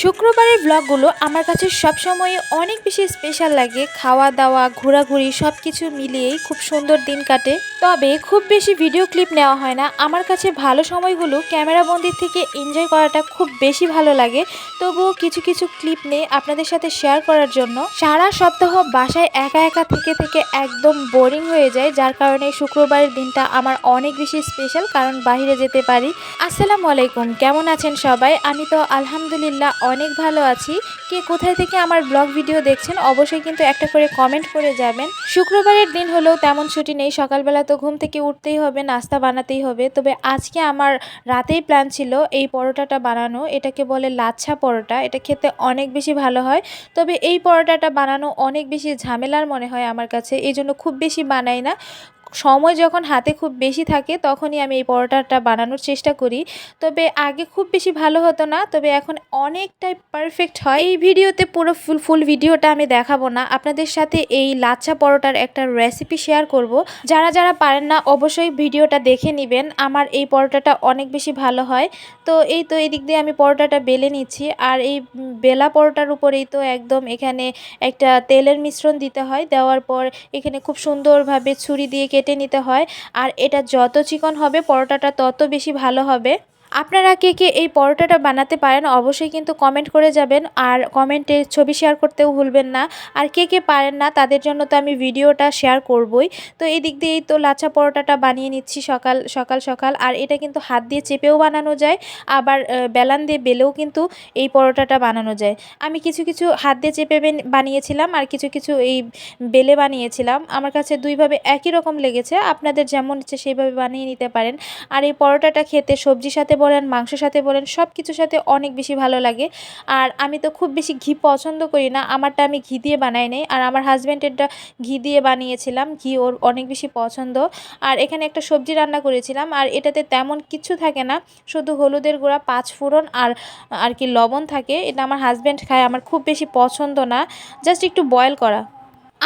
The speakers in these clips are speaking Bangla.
শুক্রবারের ব্লগগুলো আমার কাছে সবসময় অনেক বেশি স্পেশাল লাগে। খাওয়া দাওয়া ঘোরাঘুরি সব কিছু মিলিয়েই খুব সুন্দর দিন কাটে। তবে খুব বেশি ভিডিও ক্লিপ নেওয়া হয় না। আমার কাছে ভালো সময়গুলো ক্যামেরাবন্দির থেকে এনজয় করাটা খুব বেশি ভালো লাগে। তবুও কিছু কিছু ক্লিপ নিয়ে আপনাদের সাথে শেয়ার করার জন্য। সারা সপ্তাহ বাসায় একা একা থেকে থেকে একদম বোরিং হয়ে যায়। যার কারণে শুক্রবারের দিনটা আমার অনেক বেশি স্পেশাল কারণ বাইরে যেতে পারি। আসসালামু আলাইকুম, কেমন আছেন সবাই? আমি তো আলহামদুলিল্লাহ অনেক ভালো আছি। কে কোথায় থেকে আমার ব্লগ ভিডিও দেখছেন, অবশ্যই কিন্তু একটা করে কমেন্ট করে যাবেন। শুক্রবারের দিন হলেও তেমন ছুটি নেই, সকালবেলা তো ঘুম থেকে উঠতেই হবে, নাস্তা বানাতেই হবে। তবে আজকে আমার রাতেই প্ল্যান ছিল এই পরোটাটা বানানো, এটাকে বলে লাচ্ছা পরোটা, এটা খেতে অনেক বেশি ভালো হয়। তবে এই পরোটাটা বানানো অনেক বেশি ঝামেলার মনে হয় আমার কাছে, এই জন্য খুব বেশি বানাই না। সময় যখন হাতে খুব বেশি থাকে, তখনই আমি এই পরোটাটা বানানোর চেষ্টা করি। তবে আগে খুব বেশি ভালো হতো না, তবে এখন অনেকটাই পারফেক্ট হয়। এই ভিডিওতে পুরো ফুল ফুল ভিডিওটা আমি দেখাবো না। আপনাদের সাথে এই লাচ্ছা পরোটার একটা রেসিপি শেয়ার করব। যারা যারা পারেন না, অবশ্যই ভিডিওটা দেখে নেবেন। আমার এই পরোটাটা অনেক বেশি ভালো হয়। তো এই তো এদিক দিয়ে আমি পরোটাটা বেলে নিচ্ছি। আর এই বেলা পরোটার উপরেই তো একদম এখানে একটা তেলের মিশ্রণ দিতে হয়। দেওয়ার পর এখানে খুব সুন্দরভাবে ছুরি দিয়ে কেটে নিতে হয়। আর এটা যত চিকন হবে পরোটাটা তত বেশি ভালো হবে। আপনারা কে কে এই পরোটাটা বানাতে পারেন, অবশ্যই কিন্তু কমেন্ট করে যাবেন। আর কমেন্টে ছবি শেয়ার করতেও ভুলবেন না। আর কে কে পারেন না, তাদের জন্য তো আমি ভিডিওটা শেয়ার করবই। তো এই দিক দিয়েই তো লাচা পরোটাটা বানিয়ে নিচ্ছি সকাল সকাল সকাল। আর এটা কিন্তু হাত দিয়ে চেপেও বানানো যায়, আবার বেলান দিয়ে বেলেও কিন্তু এই পরোটাটা বানানো যায়। আমি কিছু কিছু হাত দিয়ে চেপে বানিয়েছিলাম, আর কিছু কিছু এই বেলে বানিয়েছিলাম। আমার কাছে দুইভাবে একই রকম লেগেছে। আপনাদের যেমন ইচ্ছে সেইভাবে বানিয়ে নিতে পারেন। আর এই পরোটাটা খেতে সবজির সাথে বলেন, মাংসের সাথে বলেন সব কিছুর সাথে অনেক বেশি ভালো লাগে। আর আমি তো খুব বেশি ঘি পছন্দ করি না। আমারটা আমি ঘি দিয়ে বানাই নেই। আর আমার হাজব্যান্ডেরটা ঘি দিয়ে বানিয়েছিলাম। ঘি ওর অনেক বেশি পছন্দ। আর এখানে একটা সবজি রান্না করেছিলাম। আর এটাতে তেমন কিছু থাকে না। শুধু হলুদের গুঁড়া, পাঁচ ফোড়ন আর আর কি লবণ থাকে। এটা আমার হাজব্যান্ড খায়। আমার খুব বেশি পছন্দ না। জাস্ট একটু বয়েল করা।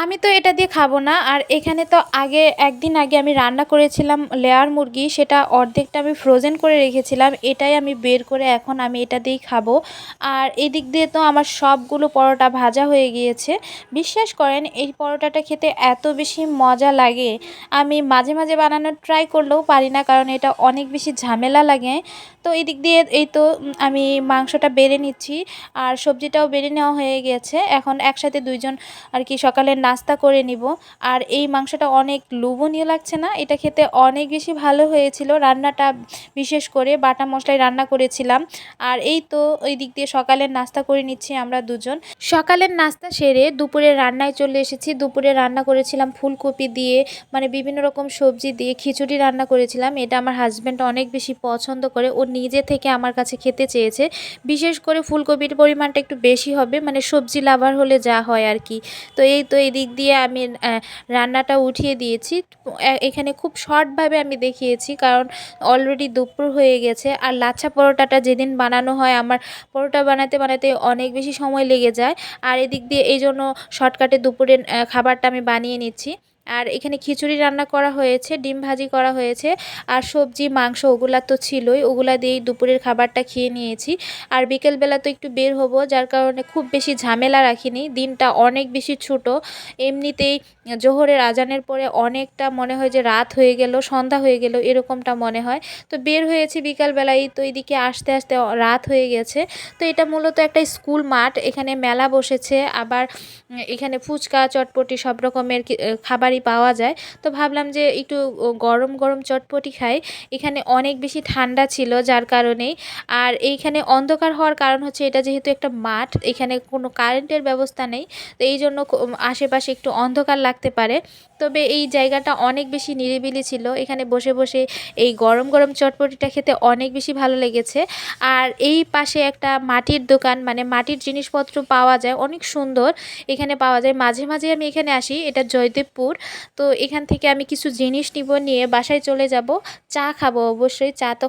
আমি তো এটা দিয়ে খাব না। আর এখানে তো আগে, একদিন আগে আমি রান্না করেছিলাম লেয়ার মুরগি, সেটা অর্ধেকটা আমি ফ্রোজেন করে রেখেছিলাম, এটাই আমি বের করে এখন আমি এটা দিয়েই খাব। আর এদিক দিয়ে তো আমার সবগুলো পরোটা ভাজা হয়ে গিয়েছে। বিশ্বাস করেন, এই পরোটাটা খেতে এত বেশি মজা লাগে। আমি মাঝে মাঝে বানানোর ট্রাই করলেও পারি না, কারণ এটা অনেক বেশি ঝামেলা লাগে। তো এদিক দিয়ে এই তো আমি মাংসটা বেড়ে নিচ্ছি, আর সবজিটাও বেড়ে নেওয়া হয়ে গেছে। এখন একসাথে দুইজন আর কি সকালের নাস্তা করে নিব। আর এই মাংসটা অনেক লোভনীয় লাগছে না? এটা খেতে অনেক বেশি ভালো হয়েছিল। রান্নাটা বিশেষ করে বাটা মশলায় রান্না করেছিলাম। আর এই তো ওই দিক দিয়ে সকালের নাস্তা করে নিচ্ছি আমরা দুজন। সকালের নাস্তা সেরে দুপুরে রান্নায় চলে এসেছি। দুপুরে রান্না করেছিলাম ফুলকপি দিয়ে মানে বিভিন্ন রকম সবজি দিয়ে খিচুড়ি রান্না করেছিলাম। এটা আমার হাজব্যান্ড অনেক বেশি পছন্দ করে। ও নিজে থেকে আমার কাছে খেতে চেয়েছে। বিশেষ করে ফুলকপির পরিমাণটা একটু বেশি হবে। মানে সবজি লাভার হলে যা হয় আর কি। তো এই তো এই দিক দিয়ে আমি রান্নাটা উঠিয়ে দিয়েছি। এখানে খুব শর্টভাবে আমি দেখিয়েছি কারণ অলরেডি দুপুর হয়ে গেছে। আর লাচ্ছা পরোটাটা যেদিন বানানো হয়, আমার পরোটা বানাতে বানাতে অনেক বেশি সময় লেগে যায়। আর এদিক দিয়ে এই জন্য শর্টকাটে দুপুরের খাবারটা আমি বানিয়ে নিচ্ছি। আর এখানে খিচুড়ি রান্না করা হয়েছে, ডিম ভাজি করা হয়েছে, আর সবজি, মাংস ওগুলা তো ছিলই। ওগুলা দিয়েই দুপুরের খাবারটা খেয়ে নিয়েছি। আর বিকেলবেলা তো একটু বের হব, যার কারণে খুব বেশি ঝামেলা রাখিনি। দিনটা অনেক বেশি ছোট। এমনিতেই জোহরের আজানের পরে অনেকটা মনে হয় যে রাত হয়ে গেল, সন্ধ্যা হয়ে গেল, এরকমটা মনে হয়। তো বের হয়েছি বিকালবেলায়, তো এদিকে আসতে আসতে রাত হয়ে গেছে। তো এটা মূলত একটা স্কুল মাঠ, এখানে মেলা বসেছে। আবার এখানে ফুচকা, চটপটি সব রকমের খাবার তাড়াতাড়ি পাওয়া যায়। তো ভাবলাম যে একটু গরম গরম চটপটি খাই। এখানে অনেক বেশি ঠান্ডা ছিল যার কারণেই। আর এইখানে অন্ধকার হওয়ার কারণ হচ্ছে এটা যেহেতু একটা মাঠ, এখানে কোনো কারেন্টের ব্যবস্থা নেই। তো এই জন্য আশেপাশে একটু অন্ধকার লাগতে পারে। তবে এই জায়গাটা অনেক বেশি নিরিবিলি ছিল। এখানে বসে বসে এই গরম গরম চটপটিটা খেতে অনেক বেশি ভালো লেগেছে। আর এই পাশে একটা মাটির দোকান মানে মাটির জিনিসপত্র পাওয়া যায়, অনেক সুন্দর। এখানে পাওয়া যায়। মাঝে মাঝে আমি এখানে আসি, এটা জয়দেবপুর। তো এখান থেকে আমি কিছু জিনিস নিব, নিয়ে বাসায় চলে যাব। চা খাব অবশ্যই, চা তো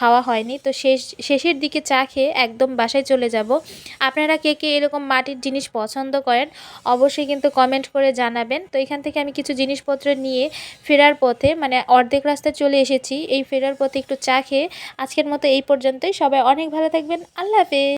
খাওয়া হয়নি। তো শেষ, শেষের দিকে চা খেয়ে একদম বাসায় চলে যাব। আপনারা কে কে এরকম মাটির জিনিস পছন্দ করেন, অবশ্যই কিন্তু কমেন্ট করে জানাবেন। তো এখান থেকে আমি কিছু জিনিসপত্র নিয়ে ফেরার পথে মানে অর্ধেক রাস্তায় চলে এসেছি। এই ফেরার পথে একটু চা খেয়ে আজকের মতো এই পর্যন্তই। সবাই অনেক ভালো থাকবেন। আল্লাহ হাফেজ।